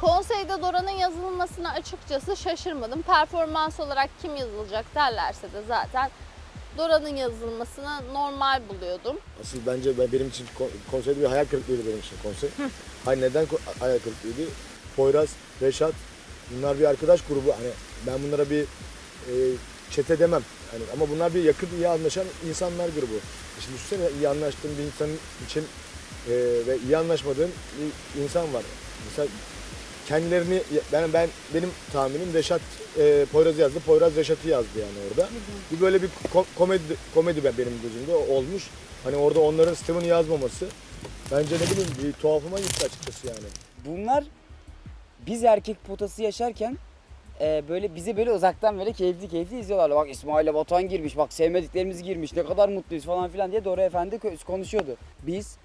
Konseyde Dora'nın yazılmasına açıkçası şaşırmadım. Performans olarak kim yazılacak derlerse de zaten Dora'nın yazılmasını normal buluyordum. Asıl bence ben, benim için kon- konseyde bir hayal kırıklığıydı benim için konsey. Hayır neden hayal kırıklığıydı? Poyraz, Reşat bunlar bir arkadaş grubu. Hani ben bunlara bir e, çete demem. Hani ama bunlar bir yakın iyi anlaşan insanlar grubu. E Şimdi düşünsene iyi anlaştığın bir insanın için e, ve iyi anlaşmadığın bir insan var. Mesela kendilerini ben ben benim tahminim Reşat e, Poyraz'ı yazdı. Poyraz Reşat'ı yazdı yani orada. Bir böyle bir ko- komedi komedi ben- benim gözümde olmuş. Hani orada onların Steven'ı yazmaması bence ne bileyim bir tuhafıma gitti açıkçası yani. Bunlar biz erkek potası yaşarken e, böyle bizi böyle uzaktan böyle keyifli keyifli izliyorlardı. Bak İsmail'e Batuhan girmiş, bak sevmediklerimiz girmiş, ne kadar mutluyuz falan filan diye Dora Efendi konuşuyordu. Biz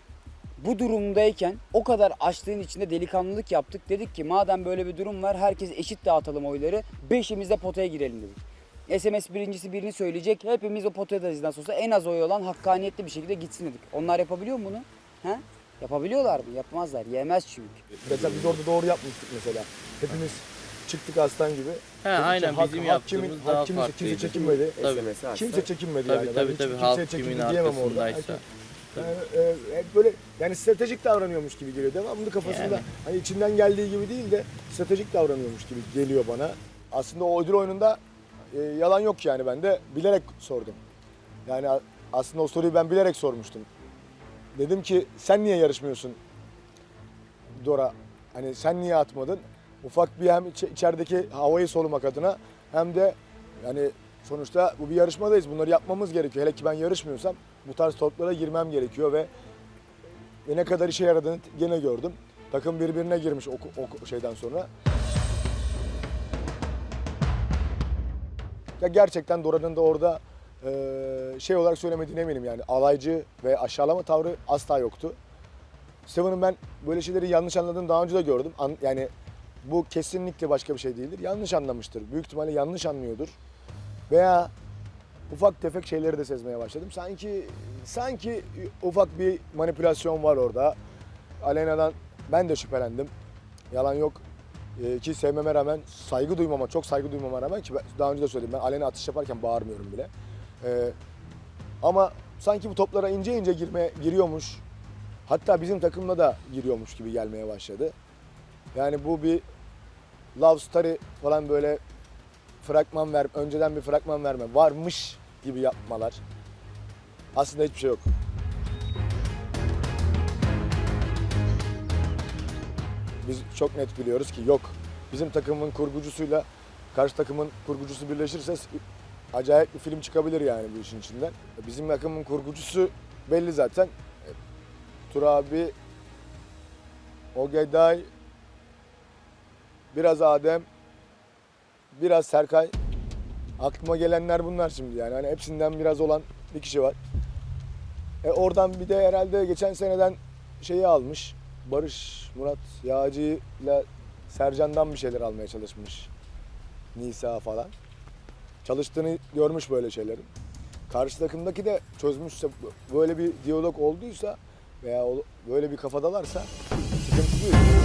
bu durumdayken o kadar açlığın içinde delikanlılık yaptık. Dedik ki madem böyle bir durum var herkes eşit dağıtalım oyları. Beşimiz de potaya girelim dedik. SMS birincisi birini söyleyecek. Hepimiz o potaya da nasıl olsa en az oy olan hakkaniyetli bir şekilde gitsin dedik. Onlar yapabiliyor mu bunu? He? Yapabiliyorlar mı? Yapmazlar. Yemez çünkü. Mesela biz orada doğru yapmıştık mesela. Hepimiz çıktık aslan gibi. He, Dedik ki aynen hak- bizim hak yaptığımız kimin- daha hak kimse, farklıydı. kimse çekinmedi. Tabii. Kimse çekinmedi Tabii, yani. Ben tabii, hiç tabii. kimseye çekildi diyemem orada. Yani, e, hep böyle yani stratejik davranıyormuş gibi geliyor. Devamlı kafasında Yani. hani içinden geldiği gibi değil de stratejik davranıyormuş gibi geliyor bana. Aslında o ödül oyununda e, yalan yok yani ben de bilerek sordum. Yani a- aslında o soruyu ben bilerek sormuştum. Dedim ki sen niye yarışmıyorsun Dora? Hani sen niye atmadın? Ufak bir hem içe- içerideki havayı solumak adına hem de yani sonuçta bu bir yarışmadayız. Bunları yapmamız gerekiyor. Hele ki ben yarışmıyorsam bu tarz toplara girmem gerekiyor ve, ve ne kadar işe yaradığını gene gördüm. Takım birbirine girmiş o, o şeyden sonra. Ya gerçekten Dora'nın da orada eee, şey olarak söylemediğine eminim yani. Alaycı ve aşağılama tavrı asla yoktu. Steven'ın ben böyle şeyleri yanlış anladığını daha önce de gördüm. An- yani bu kesinlikle başka bir şey değildir. Yanlış anlamıştır. Büyük ihtimalle yanlış anlıyordur. Veya ufak tefek şeyleri de sezmeye başladım. Sanki sanki ufak bir manipülasyon var orada. Aleyna'dan ben de şüphelendim. Yalan yok. Ee, ki sevmeme rağmen saygı duymama, çok saygı duymama rağmen ki ben, daha önce de söyledim ben Aleyna atış yaparken bağırmıyorum bile. Ee, ama sanki bu toplara ince ince girmeye giriyormuş. Hatta bizim takımda da giriyormuş gibi gelmeye başladı. Yani bu bir love story falan böyle fragman ver, önceden bir fragman verme varmış gibi yapmalar. Aslında hiçbir şey yok. Biz çok net biliyoruz ki yok. Bizim takımın kurgucusuyla karşı takımın kurgucusu birleşirse acayip bir film çıkabilir yani bu işin içinden. Bizim takımın kurgucusu belli zaten. Tur abi, Ogeday, biraz Adem, biraz Serkay. Aklıma gelenler bunlar şimdi yani. Hani hepsinden biraz olan bir kişi var. E oradan bir de herhalde geçen seneden şeyi almış. Barış Murat Yağcı ile Sercan'dan bir şeyler almaya çalışmış. Nisa falan. Çalıştığını görmüş böyle şeylerin. Karşı takımdaki de çözmüşse böyle bir diyalog olduysa veya böyle bir kafadalarsa sıkıntı değil.